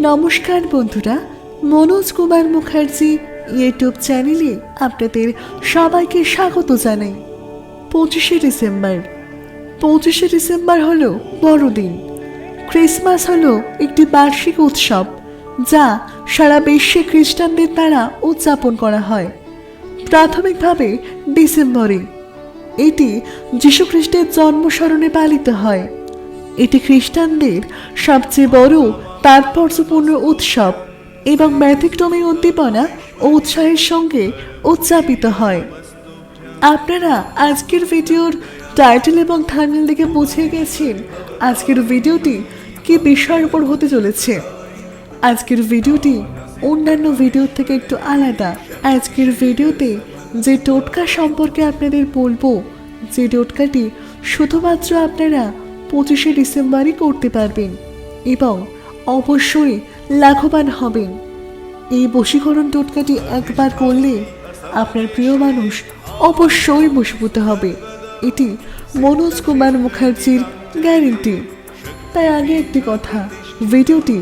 নমস্কার বন্ধুরা, মনোজ কুমার মুখার্জি ইউটিউব চ্যানেলে আপনাদের সবাইকে স্বাগত জানাই। পঁচিশে ডিসেম্বর। পঁচিশে ডিসেম্বর হলো বড়দিন। ক্রিসমাস হলো একটি বার্ষিক উৎসব যা সারা বিশ্বে খ্রিস্টানদের দ্বারা উদযাপন করা হয়। প্রাথমিকভাবে ডিসেম্বরে। এটি যীশুখ্রিস্টের জন্মস্মরণে পালিত হয়। এটি খ্রিস্টানদের সবচেয়ে বড় তাৎপর্যপূর্ণ উৎসব এবং ব্যতিক্রমী উদ্দীপনা ও উৎসাহের সঙ্গে উদযাপিত হয়। আপনারা আজকের ভিডিওর টাইটেল এবং থাম্বনেল দেখে বুঝে গেছেন আজকের ভিডিওটি কি বিষয়ের উপর হতে চলেছে। আজকের ভিডিওটি অন্যান্য ভিডিও থেকে একটু আলাদা। আজকের ভিডিওতে যে টোটকা সম্পর্কে আপনাদের বলব, যে টোটকাটি শুধুমাত্র আপনারা পঁচিশে ডিসেম্বরই করতে পারবেন এবং অবশ্যই লাভবান হবেন। এই বশীকরণ টোটকাটি একবার করলে আপনার প্রিয় মানুষ অবশ্যই বশীভূত হবে। এটি মনোজ কুমার মুখার্জির গ্যারেন্টি। তাই আগে একটি কথা, ভিডিওটি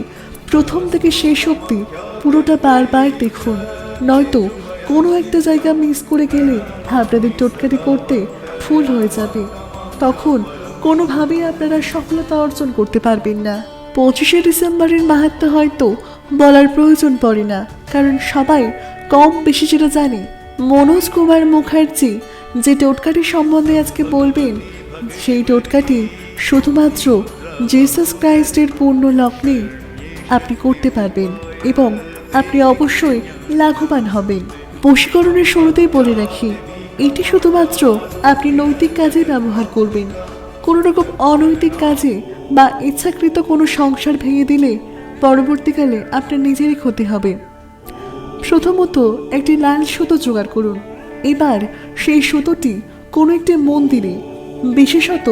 প্রথম থেকে শেষ অবধি পুরোটা বারবার দেখুন। নয়তো কোনো একটা জায়গা মিস করে গেলে আপনাদের টোটকাটি করতে ভুল হয়ে যাবে। তখন কোনোভাবেই আপনারা সফলতা অর্জন করতে পারবেন না। পঁচিশে ডিসেম্বরের মাহাত্ম হয়তো বলার প্রয়োজন পড়ে না, কারণ সবাই কম বেশি যেটা জানে। মনোজ কুমার মুখার্জি যে টোটকাটি সম্বন্ধে আজকে বলবেন, সেই টোটকাটি শুধুমাত্র জেসাস ক্রাইস্টের পূর্ণ লগ্নে আপনি করতে পারবেন এবং আপনি অবশ্যই লাভবান হবেন। বশীকরণের শুরুতেই বলে রাখি, এটি শুধুমাত্র আপনি নৈতিক কাজে ব্যবহার করবেন। কোনো রকম অনৈতিক কাজে বা ইচ্ছাকৃত কোনো সংসার ভেঙে দিলে পরবর্তীকালে আপনার নিজেরই ক্ষতি হবে। প্রথমত একটি লাল সুতো জোগাড় করুন। এবার সেই সুতোটি কোনো একটি মন্দিরে, বিশেষত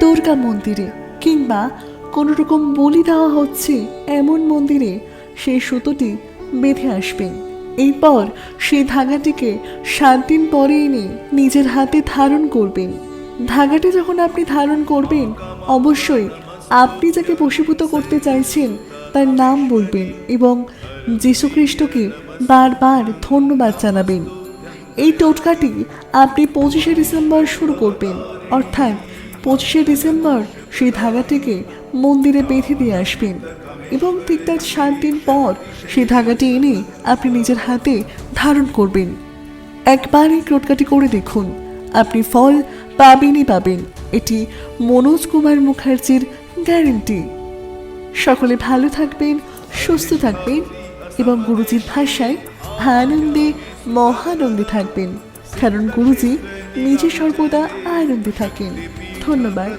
দুর্গা মন্দিরে কিংবা কোনো রকম বলি দেওয়া হচ্ছে এমন মন্দিরে সেই সুতোটি বেঁধে আসবেন এরপর সেই ধাগাটিকে সাত দিন পরে এনে নিজের হাতে ধারণ করবেন। ধাগাটি যখন আপনি ধারণ করবেন, অবশ্যই আপনি যাকে বশীভূত করতে চাইছেন, তার নাম বলবেন এবং যীশুখ্রিস্টকে বারবার ধন্যবাদ জানাবেন। এই টোটকাটি আপনি পঁচিশে ডিসেম্বর শুরু করবেন, অর্থাৎ পঁচিশে ডিসেম্বর সেই ধাগাটিকে মন্দিরে বেঁধে দিয়ে আসবেন এবং ঠিক তার সাত দিন পর সেই ধাগাটি এনে আপনি নিজের হাতে ধারণ করবেন। একবার এই টোটকাটি করে দেখুন, আপনি ফল পাবেনই পাবেন। এটি মনোজ কুমার মুখার্জির গ্যারেন্টি। সকলে ভালো থাকবেন, সুস্থ থাকবেন এবং গুরুজির ভাষায় আনন্দে, মহানন্দে থাকবেন। কারণ গুরুজি নিজে সর্বদা আনন্দে থাকেন। ধন্যবাদ।